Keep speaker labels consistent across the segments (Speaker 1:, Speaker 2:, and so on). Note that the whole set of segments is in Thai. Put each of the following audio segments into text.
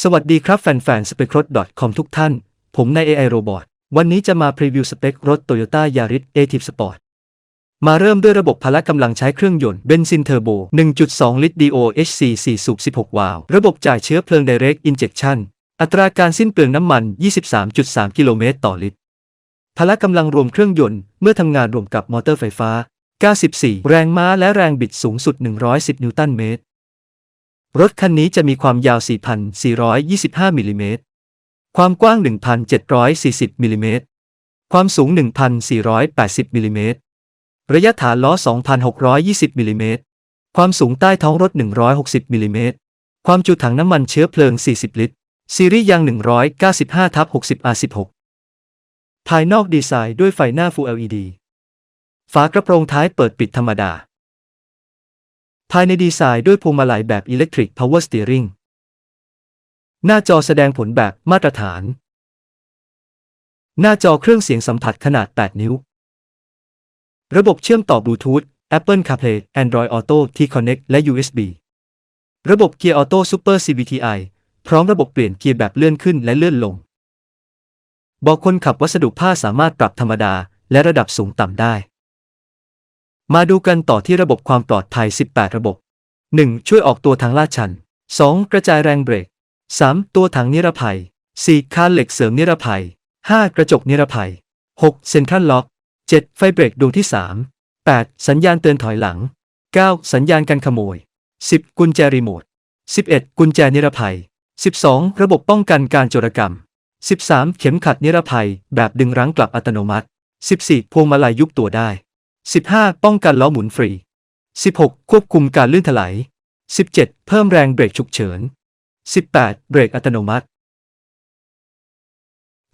Speaker 1: สวัสดีครับแฟนๆ s p e c r o t c o m ทุกท่าน ผมนาย AI Robot วันนี้จะมาพรีวิวสเปครถ Toyota Yaris a t i v Sport มาเริ่มด้วยระบบพละกำลังใช้เครื่องยนต์เบนซินเทอร์โบ 1.2 ลิตร DOHC 4 สูบ 16 วาล์วระบบจ่ายเชื้อเพลิง Direct Injection อัตราการสิ้นเปลืองน้ำมัน 23.3 กิโลเมตรต่อลิตร พละกำลังรวมเครื่องยนต์เมื่อทำงานรวมกับมอเตอร์ไฟฟ้า 94 แรงม้าและแรงบิดสูงสุด 110 นิวตันเมตร รถคันนี้จะมีความยาว 4,425 มิลลิเมตร ความกว้าง 1,740 มิลลิเมตร ความสูง 1,480 มิลลิเมตร ระยะฐานล้อ 2,620 มิลลิเมตร ความสูงใต้ท้องรถ 160 มิลลิเมตร ความจุถังน้ำมันเชื้อเพลิง 40 ลิตร ซีรีส์ยาง 195ทับ60 R16 ภายนอกดีไซน์ด้วยไฟหน้า Full LED ฝากระโปรงท้ายเปิดปิดธรรมดา ภายในดีไซน์ด้วยพวงมาลัยแบบ Electric Power Steering หน้าจอแสดงผลแบบมาตรฐาน หน้าจอเครื่องเสียงสัมผัสขนาด 8 นิ้ว ระบบเชื่อมต่อบลูทูธ Apple CarPlay Android Auto T-Connect และ USB ระบบเกียร์ออโต้ Super CVTi พร้อมระบบเปลี่ยนเกียร์แบบเลื่อนขึ้นและเลื่อนลง บอกคนขับวัสดุผ้าสามารถปรับธรรมดาและระดับสูงต่ำได้ มาดูกันต่อที่ระบบความปลอดภัย 18 ระบบ 1. ช่วยออกตัวทางลาดชัน 2. กระจายแรงเบรก 3. ตัวถังนิรภัย 4. คานเหล็กเสริมนิรภัย 5. กระจกนิรภัย 6. เซ็นทรัลล็อก 7. ไฟเบรกดวงที่ 3 8. สัญญาณเตือนถอยหลัง 9. สัญญาณกันขโมย 10. กุญแจรีโมท 11. กุญแจนิรภัย 12. ระบบป้องกันการโจรกรรม 13. เข็มขัดนิรภัย แบบดึงรั้งกลับอัตโนมัติ 14. พวงมาลัยยุบตัวได้ 15. ป้องกันล้อหมุนฟรี 16. ควบคุมการลื่นถลาย 17. เพิ่มแรงเบรกฉุกเฉิน 18. เบรกอัตโนมัติ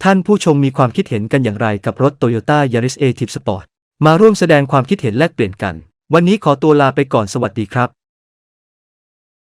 Speaker 1: ท่านผู้ชมมีความคิดเห็นกันอย่างไรกับรถ Toyota Yaris a t i v Sport มาร่วมแสดงความคิดเห็นแลกเปลี่ยนกัน วันนี้ขอตัวลาไปก่อนสวัสดีครับ